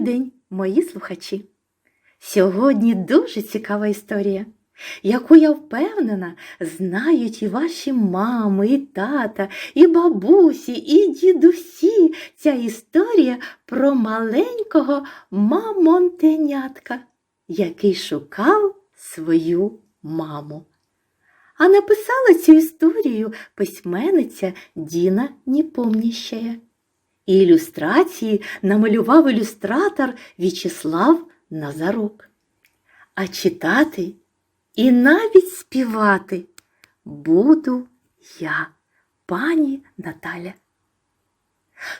Добрий день, мої слухачі! Сьогодні дуже цікава історія, яку я впевнена, знають і ваші мами, і тата, і бабусі, і дідусі. Ця історія про маленького мамонтенятка, який шукав свою маму. А написала цю історію письменниця Діна Ніпомніщая. І ілюстрації намалював ілюстратор В'ячеслав Назарук. А читати і навіть співати буду я, пані Наталя.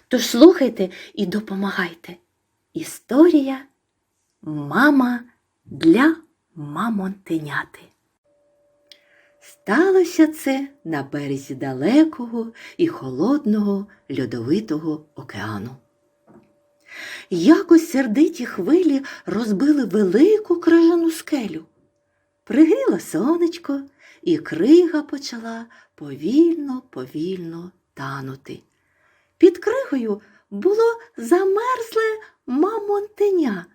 Тож слухайте і допомагайте. Історія Мама для мамонтеняти. Сталося це на березі далекого і холодного льодовитого океану. Якось сердиті хвилі розбили велику крижану скелю. Пригріло сонечко, і крига почала повільно, повільно танути. Під кригою було замерзле мамонтеня.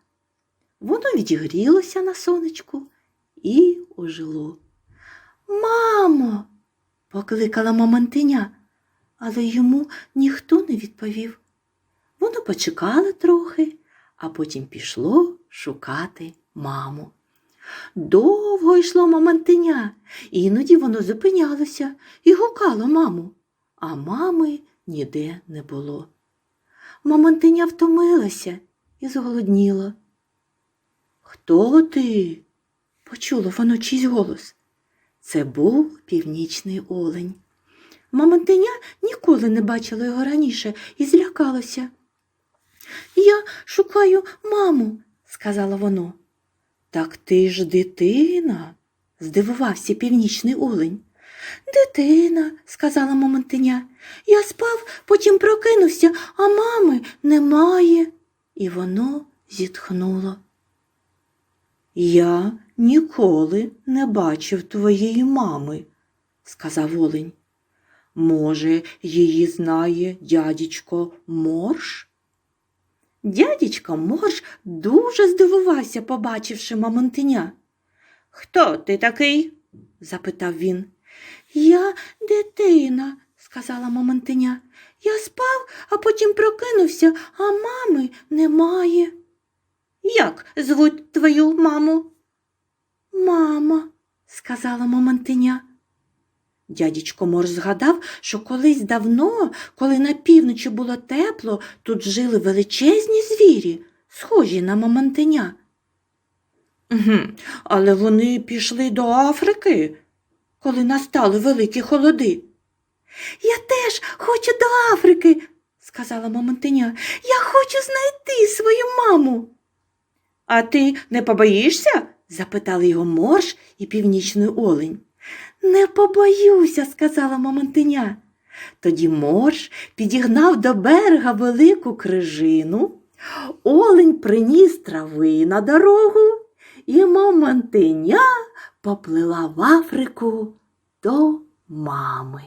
Воно відігрілося на сонечку і ожило. Покликала мамонтеня, але йому ніхто не відповів. Воно почекало трохи, а потім пішло шукати маму. Довго йшло мамонтеня, іноді воно зупинялося і гукало маму, а мами ніде не було. Мамонтеня втомилася і зголодніла. Хто ти? почуло воно чийсь голос. Це був північний олень. Мамонтеня ніколи не бачила його раніше і злякалася. Я шукаю маму, сказала воно. Так ти ж дитина, здивувався північний олень. Дитина, сказала мамонтеня. Я спав, потім прокинувся, а мами немає. І воно зітхнуло. Я ніколи не бачив твоєї мами, сказав олень. Може, її знає дядечко Морж? Дядечко Морж дуже здивувався, побачивши мамонтеня. Хто ти такий? запитав він. Я дитина, сказала мамонтеня. Я спав, а потім прокинувся, а мами немає. Як звуть твою маму? Мама, сказала мамонтеня. Дядечко Мор згадав, що колись давно, коли на півночі було тепло, тут жили величезні звірі, схожі на мамонтеня. Угу, але вони пішли до Африки, коли настали великі холоди. Я теж хочу до Африки, сказала мамонтеня. Я хочу знайти свою маму. А ти не побоїшся? запитали його морж і північний олень. Не побоюся, сказала мамонтеня. Тоді морж підігнав до берега велику крижину, олень приніс трави на дорогу, і мамонтеня поплила в Африку до мами.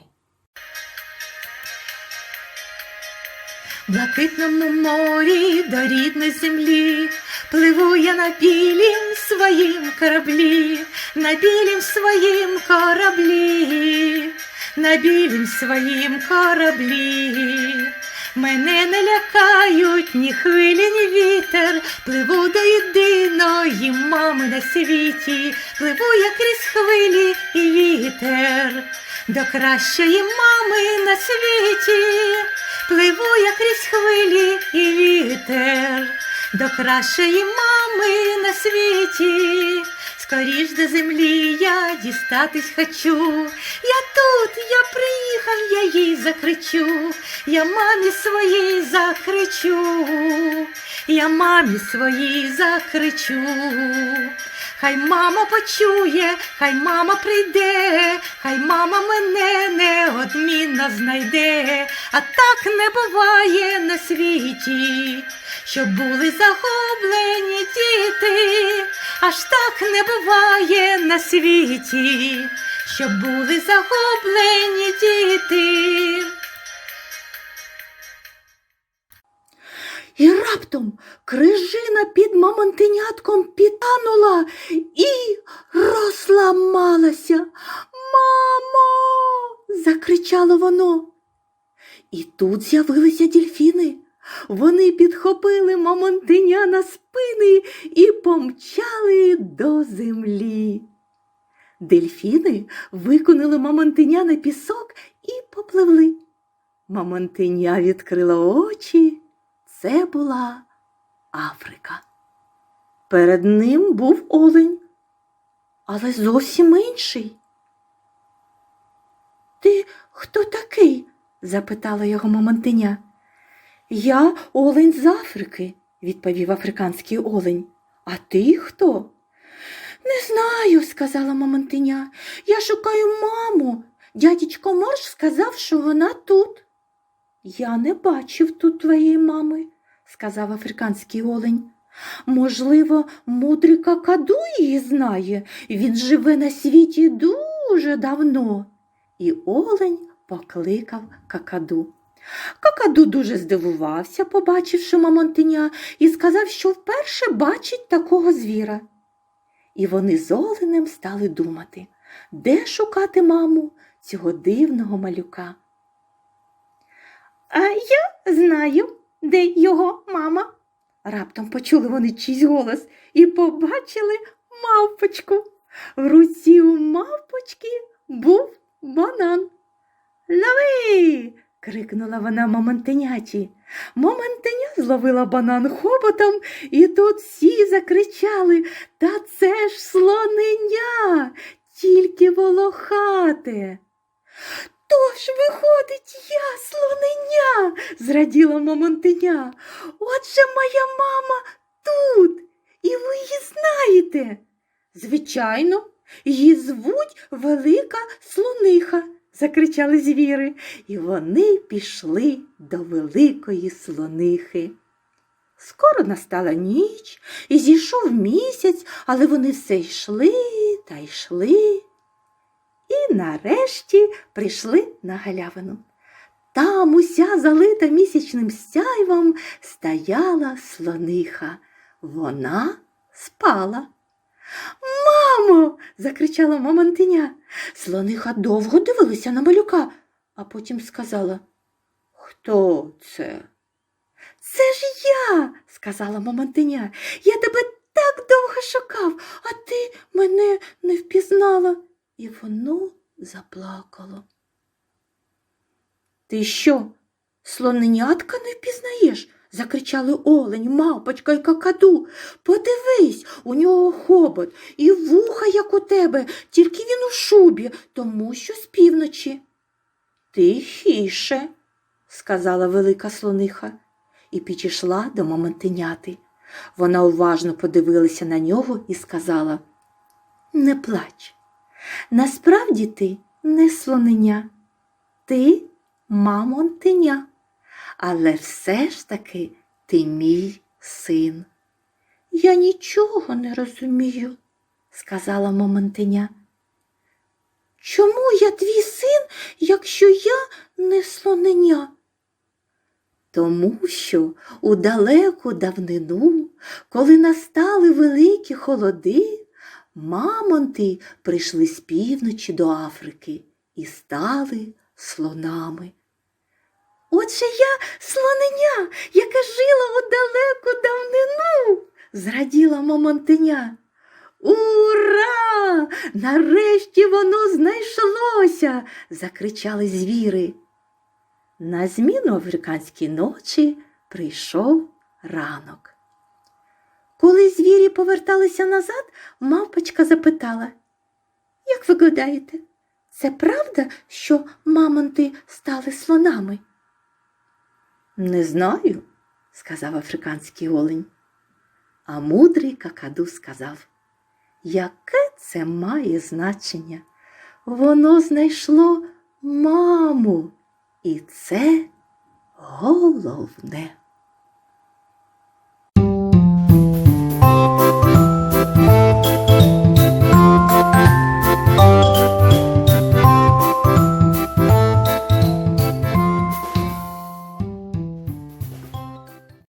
Блакитному морі до рідної землі Пливу я на білім своїм кораблі, на білім своїм кораблі, на білім своїм кораблі. Мене не лякають ні хвилі, ні вітер, пливу до єдиної мами на світі, пливу я крізь хвилі і вітер, до кращої мами на світі, пливу я крізь хвилі і вітер до кращої мами на світі, скоріш до землі я дістатись хочу. Я тут, я приїхав, я їй закричу, я мамі своїй закричу, я мамі своїй закричу. Хай мама почує, хай мама прийде, хай мама мене неодмінно знайде, а так не буває на світі щоб були загублені діти, аж так не буває на світі, щоб були загублені діти. І раптом крижина під мамонтенятком підтанула і розламалася. Мамо! закричало воно. І тут з'явилися дільфіни. Вони підхопили мамонтеня на спини і помчали до землі. Дельфіни виконали мамонтеня на пісок і попливли. Мамонтеня відкрила очі. Це була Африка. Перед ним був олень, але зовсім інший. Ти хто такий? запитала його мамонтеня. Я олень з Африки, відповів африканський олень. А ти хто? Не знаю, сказала мамонтеня. Я шукаю маму. Дядечко Морж сказав, що вона тут. Я не бачив тут твоєї мами, сказав африканський олень. Можливо, мудрий какаду її знає. Він живе на світі дуже давно. І олень покликав какаду. Какаду дуже здивувався, побачивши мамонтеня, і сказав, що вперше бачить такого звіра. І вони з оленем стали думати, де шукати маму цього дивного малюка. А я знаю, де його мама. Раптом почули вони чийсь голос і побачили мавпочку. В руці у мавпочки був банан. Лови! Крикнула вона мамонтеняті. Мамонтеня зловила банан хоботом, і тут всі закричали Та це ж слоненя, тільки волохате. То ж, виходить, я слоненя, зраділа мамонтеня. Отже, моя мама тут, і ви її знаєте. Звичайно, її звуть Велика Слониха, закричали звіри, і вони пішли до великої слонихи. Скоро настала ніч і зійшов місяць, але вони все йшли та йшли. І нарешті прийшли на галявину. Там уся залита місячним сяйвом стояла слониха. Вона спала. Мамо. закричала мамонтеня. Слониха довго дивилася на малюка, а потім сказала Хто це? Це ж я, сказала мамонтеня. Я тебе так довго шукав, а ти мене не впізнала. І воно заплакало. Ти що, слоненятка не впізнаєш? Закричали олень, мавпочка й какаду. Подивись, у нього хобот і вуха, як у тебе, тільки він у шубі, тому що з півночі. Тихіше, сказала велика слониха і підійшла до мамонтеняти. Вона уважно подивилася на нього і сказала Не плач. Насправді ти не слоненя, ти мамонтеня, але все ж таки ти мій син. Я нічого не розумію, сказала мамонтеня. Чому я твій син, якщо я не слоненя? Тому що у далеку давнину, коли настали великі холоди, мамонти прийшли з півночі до Африки і стали слонами. Отже я слоненя, яке жило у далеку давнину, зраділа мамонтеня. Ура! Нарешті воно знайшлося, закричали звіри. На зміну африканській ночі прийшов ранок. Коли звірі поверталися назад, мавпочка запитала, Як ви гадаєте, це правда, що мамонти стали слонами? Не знаю, сказав африканський олень. А мудрий какаду сказав, яке це має значення? Воно знайшло маму, і це головне.